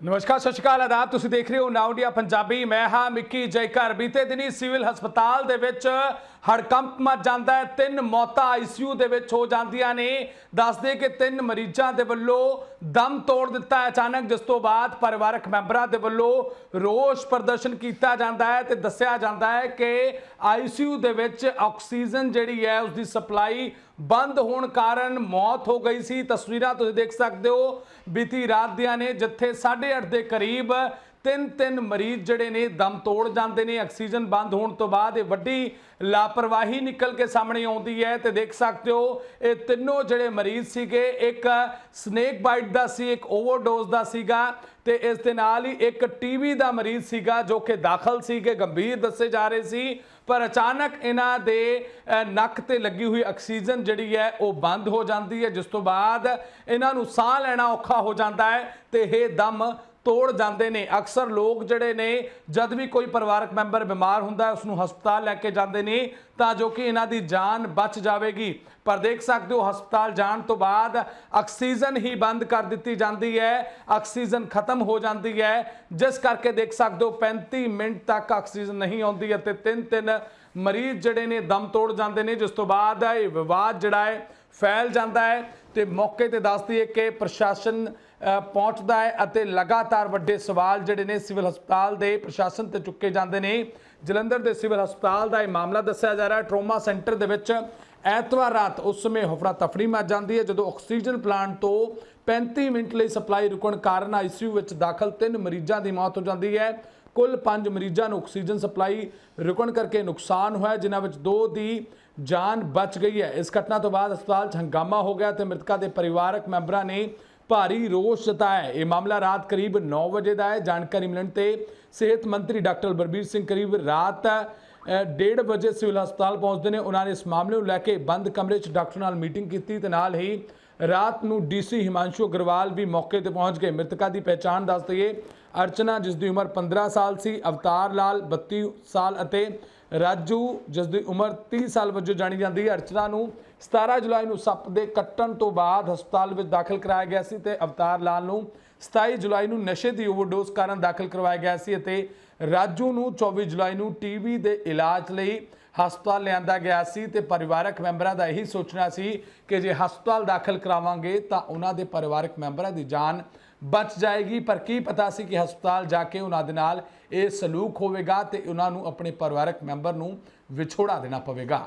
ਨਮਸਕਾਰ, ਸਤਿ ਸ਼੍ਰੀ ਅਕਾਲ, ਆਦਾਬ। ਤੁਸੀਂ ਦੇਖ ਰਹੇ ਹੋ ਨਾਉ ਇੰਡੀਆ ਪੰਜਾਬੀ। ਮੈਂ ਹਾਂ ਮਿੱਕੀ ਜੈਕਰ। ਬੀਤੇ ਦਿਨੀ ਸਿਵਲ ਹਸਪਤਾਲ ਦੇ ਵਿੱਚ ਹੜਕੰਪ ਮਚ ਜਾਂਦਾ ਹੈ। ਤਿੰਨ ਮੌਤਾਂ ਆਈਸੀਯੂ ਦੇ ਵਿੱਚ ਹੋ ਜਾਂਦੀਆਂ ਨੇ। ਦੱਸਦੇ ਕਿ ਤਿੰਨ ਮਰੀਜ਼ਾਂ ਦੇ ਵੱਲੋਂ ਦਮ ਤੋੜ ਦਿੱਤਾ ਅਚਾਨਕ, ਜਿਸ ਤੋਂ ਬਾਅਦ ਪਰਿਵਾਰਕ ਮੈਂਬਰਾਂ ਦੇ ਵੱਲੋਂ ਰੋਸ ਪ੍ਰਦਰਸ਼ਨ ਕੀਤਾ ਜਾਂਦਾ ਹੈ ਤੇ ਦੱਸਿਆ ਜਾਂਦਾ ਹੈ ਕਿ ਆਈਸੀਯੂ ਦੇ ਵਿੱਚ ਆਕਸੀਜਨ ਜਿਹੜੀ ਹੈ ਉਸ ਦੀ ਸਪਲਾਈ ਬੰਦ ਹੋਣ ਕਾਰਨ ਮੌਤ ਹੋ ਗਈ ਸੀ। ਤਸਵੀਰਾਂ ਤੁਸੀਂ ਦੇਖ ਸਕਦੇ ਹੋ। ਬੀਤੀ ਰਾਤ ਦੀਆਂ ਨੇ, ਜਿੱਥੇ 8:30 ਦੇ ਕਰੀਬ ਤਿੰਨ ਤਿੰਨ ਮਰੀਜ਼ ਜਿਹੜੇ ਨੇ ਦਮ ਤੋੜ ਜਾਂਦੇ ਨੇ, ਆਕਸੀਜਨ ਬੰਦ ਹੋਣ ਤੋਂ ਬਾਅਦ ਇਹ ਵੱਡੀ ਲਾਪਰਵਾਹੀ ਨਿਕਲ ਕੇ ਸਾਹਮਣੇ ਆਉਂਦੀ ਹੈ ਤੇ ਦੇਖ ਸਕਦੇ ਹੋ, ਇਹ ਤਿੰਨੋਂ ਜਿਹੜੇ ਮਰੀਜ਼ ਸੀਗੇ, ਇੱਕ ਸਨੇਕ ਬਾਈਟ ਦਾ ਸੀ, ਇੱਕ ਓਵਰਡੋਜ਼ ਦਾ ਸੀਗਾ ਤੇ ਇਸ ਦੇ ਨਾਲ ਹੀ ਇੱਕ ਟੀਵੀ ਦਾ ਮਰੀਜ਼ ਸੀਗਾ ਜੋ ਕਿ ਦਾਖਲ ਸੀਗੇ, ਗੰਭੀਰ ਦੱਸੇ ਜਾ ਰਹੇ ਸੀ, ਪਰ ਅਚਾਨਕ ਇਹਨਾਂ ਦੇ ਨੱਕ ਤੇ ਲੱਗੀ ਹੋਈ ਆਕਸੀਜਨ ਜਿਹੜੀ ਹੈ ਉਹ ਬੰਦ ਹੋ ਜਾਂਦੀ ਹੈ, ਜਿਸ ਤੋਂ ਬਾਅਦ ਇਹਨਾਂ ਨੂੰ ਸਾਹ ਲੈਣਾ ਔਖਾ ਹੋ ਜਾਂਦਾ ਹੈ ਤੇ ਇਹ ਦਮ ਤੋੜ ਜਾਂਦੇ ਨੇ। ਅਕਸਰ ਲੋਕ ਜਿਹੜੇ ਨੇ, ਜਦ ਵੀ ਕੋਈ ਪਰਿਵਾਰਕ ਮੈਂਬਰ ਬਿਮਾਰ ਹੁੰਦਾ ਹੈ ਉਸ ਨੂੰ ਹਸਪਤਾਲ ਲੈ ਕੇ ਜਾਂਦੇ ਨੇ ਤਾਂ ਜੋ ਕਿ ਇਹਨਾਂ ਦੀ ਜਾਨ ਬਚ ਜਾਵੇਗੀ। ਪਰ ਦੇਖ ਸਕਦੇ ਹੋ, ਹਸਪਤਾਲ ਜਾਣ ਤੋਂ ਬਾਅਦ ਆਕਸੀਜਨ ਹੀ ਬੰਦ ਕਰ ਦਿੱਤੀ ਜਾਂਦੀ ਹੈ। ਆਕਸੀਜਨ ਖਤਮ ਹੋ ਜਾਂਦੀ ਹੈ। ਜਿਸ ਕਰਕੇ ਦੇਖ ਸਕਦੇ ਹੋ 35 ਮਿੰਟ ਤੱਕ ਆਕਸੀਜਨ ਨਹੀਂ ਆਉਂਦੀ ਅਤੇ ਤਿੰਨ ਤਿੰਨ ਮਰੀਜ਼ ਜਿਹੜੇ ਨੇ ਦਮ ਤੋੜ ਜਾਂਦੇ ਨੇ, ਜਿਸ ਤੋਂ ਬਾਅਦ ਇਹ ਵਿਵਾਦ ਜਿਹੜਾ ਹੈ ਫੈਲ ਜਾਂਦਾ ਹੈ ਤੇ ਮੌਕੇ ਤੇ ਦੱਸਦੀ ਹੈ ਕਿ ਪ੍ਰਸ਼ਾਸਨ ਪਹੁੰਚਦਾ ਹੈ ਅਤੇ ਲਗਾਤਾਰ ਵੱਡੇ ਸਵਾਲ ਜਿਹੜੇ ਨੇ ਸਿਵਲ ਹਸਪਤਾਲ ਦੇ ਪ੍ਰਸ਼ਾਸਨ ਤੇ ਚੁੱਕੇ ਜਾਂਦੇ ਨੇ। ਜਲੰਧਰ ਦੇ ਸਿਵਲ ਹਸਪਤਾਲ ਦਾ ਇਹ ਮਾਮਲਾ ਦੱਸਿਆ ਜਾ ਰਿਹਾ ਟਰੋਮਾ ਸੈਂਟਰ ਦੇ ਵਿੱਚ ਐਤਵਾਰ ਰਾਤ ਉਸ ਸਮੇਂ ਹਫੜਾ ਤਫੜੀ ਮਚ ਜਾਂਦੀ ਹੈ, ਜਦੋਂ ਆਕਸੀਜਨ ਪਲਾਂਟ ਤੋਂ 35 ਮਿੰਟ ਲਈ ਸਪਲਾਈ ਰੁਕਣ ਕਾਰਨ ਆਈਸੀਯੂ ਵਿੱਚ ਦਾਖਲ ਤਿੰਨ ਮਰੀਜ਼ਾਂ ਦੀ ਮੌਤ ਹੋ ਜਾਂਦੀ ਹੈ। ਕੁੱਲ 5 ਮਰੀਜ਼ਾਂ ਨੂੰ ਆਕਸੀਜਨ ਸਪਲਾਈ ਰੁਕਣ ਕਰਕੇ ਨੁਕਸਾਨ ਹੋਇਆ ਜਿਨ੍ਹਾਂ ਵਿੱਚ ਦੋ ਦੀ ਜਾਨ ਬਚ ਗਈ ਹੈ। ਇਸ ਘਟਨਾ ਤੋਂ ਬਾਅਦ ਹਸਪਤਾਲ 'ਚ ਹੰਗਾਮਾ ਹੋ ਗਿਆ ਤੇ ਮ੍ਰਿਤਕਾਂ ਦੇ ਪਰਿਵਾਰਕ ਮੈਂਬਰਾਂ ਨੇ ਭਾਰੀ ਰੋਸ ਜਤਾਇਆ ਇਹ ਮਾਮਲਾ ਰਾਤ ਕਰੀਬ 9 ਵਜੇ ਦਾ ਹੈ। ਜਾਣਕਾਰੀ ਮਿਲਣ ਤੇ ਸਿਹਤ ਮੰਤਰੀ ਡਾਕਟਰ ਬਰਬੀਰ ਸਿੰਘ ਕਰੀਬ ਰਾਤ ਅ, ਡੇਢ ਵਜੇ ਸਿਵਲ ਹਸਪਤਾਲ ਪਹੁੰਚਦੇ ਨੇ। ਉਹਨਾਂ ਨੇ ਇਸ ਮਾਮਲੇ ਨੂੰ ਲੈ ਕੇ ਬੰਦ ਕਮਰੇ 'ਚ ਡਾਕਟਰ ਨਾਲ ਮੀਟਿੰਗ ਕੀਤੀ ਤੇ ਨਾਲ ਹੀ ਰਾਤ ਨੂੰ ਡੀਸੀ ਹਿਮਾਂਸ਼ੂ ਅਗਰਵਾਲ ਵੀ ਮੌਕੇ ਤੇ ਪਹੁੰਚ ਗਏ। ਮ੍ਰਿਤਕਾ ਦੀ ਪਹਿਚਾਣ ਦੱਸ ਦਈਏ, ਅਰਚਨਾ, ਜਿਸ ਦੀ ਉਮਰ 15 ਸਾਲ ਸੀ, ਅਵਤਾਰ ਲਾਲ 32 ਸਾਲ ਅਤੇ ਰਾਜੂ, ਜਿਸ ਦੀ ਉਮਰ 30 ਸਾਲ ਵਜੋਂ ਜਾਣੀ ਜਾਂਦੀ ਹੈ। ਅਰਚਨਾ ਨੂੰ 17 ਜੁਲਾਈ ਨੂੰ ਸੱਪ ਦੇ ਕੱਟਣ ਤੋਂ ਬਾਅਦ ਹਸਪਤਾਲ ਵਿੱਚ ਦਾਖਲ ਕਰਾਇਆ ਗਿਆ ਸੀ ਤੇ ਅਵਤਾਰ ਲਾਲ ਨੂੰ 27 ਜੁਲਾਈ ਨੂੰ ਨਸ਼ੇ ਦੀ ਓਵਰਡੋਜ਼ ਕਾਰਨ ਦਾਖਲ ਕਰਵਾਇਆ ਗਿਆ ਸੀ ਅਤੇ ਰਾਜੂ ਨੂੰ 24 ਜੁਲਾਈ ਨੂੰ ਟੀਵੀ ਦੇ ਇਲਾਜ ਲਈ ਹਸਪਤਾਲ ਲਿਆਂਦਾ ਗਿਆ ਸੀ ਤੇ ਪਰਿਵਾਰਕ ਮੈਂਬਰਾਂ ਦਾ ਇਹੀ ਸੋਚਣਾ ਸੀ ਕਿ ਜੇ ਹਸਪਤਾਲ ਦਾਖਲ ਕਰਾਵਾਂਗੇ ਤਾਂ ਉਹਨਾਂ ਦੇ ਪਰਿਵਾਰਕ ਮੈਂਬਰਾਂ ਦੀ ਜਾਨ ਬਚ ਜਾਏਗੀ। ਪਰ ਕੀ ਪਤਾ ਸੀ ਕਿ ਹਸਪਤਾਲ ਜਾ ਕੇ ਉਹਨਾਂ ਦੇ ਨਾਲ ਇਹ ਸਲੂਕ ਹੋਵੇਗਾ ਤੇ ਉਹਨਾਂ ਨੂੰ ਆਪਣੇ ਪਰਿਵਾਰਕ ਮੈਂਬਰ ਨੂੰ ਵਿਛੋੜਾ ਦੇਣਾ ਪਵੇਗਾ।